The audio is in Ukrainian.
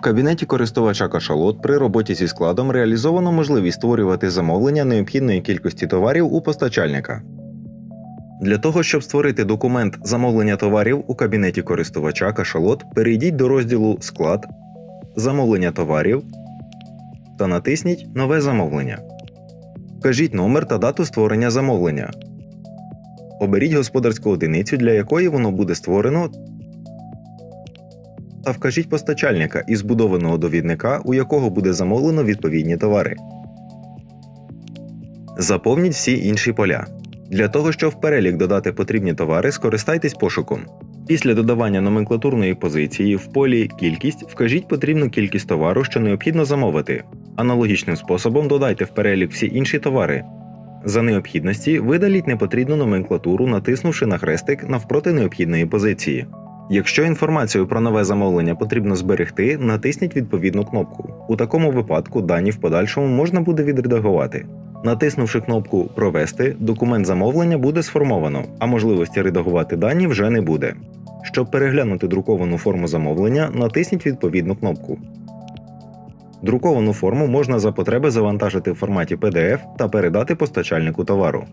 В кабінеті користувача кашалот при роботі зі складом реалізовано можливість створювати замовлення необхідної кількості товарів у постачальника. Для того, щоб створити документ замовлення товарів у кабінеті користувача кашалот, перейдіть до розділу Склад, Замовлення товарів та натисніть Нове замовлення. Вкажіть номер та дату створення замовлення. Оберіть господарську одиницю, для якої воно буде створено, та вкажіть постачальника із збудованого довідника, у якого буде замовлено відповідні товари. Заповніть всі інші поля. Для того, щоб в перелік додати потрібні товари, скористайтесь пошуком. Після додавання номенклатурної позиції в полі Кількість вкажіть потрібну кількість товару, що необхідно замовити. Аналогічним способом додайте в перелік всі інші товари. За необхідності видаліть непотрібну номенклатуру, натиснувши на хрестик навпроти необхідної позиції. Якщо інформацію про нове замовлення потрібно зберегти, натисніть відповідну кнопку. У такому випадку дані в подальшому можна буде відредагувати. Натиснувши кнопку Провести, документ замовлення буде сформовано, а можливості редагувати дані вже не буде. Щоб переглянути друковану форму замовлення, натисніть відповідну кнопку. Друковану форму можна за потреби завантажити в форматі PDF та передати постачальнику товару.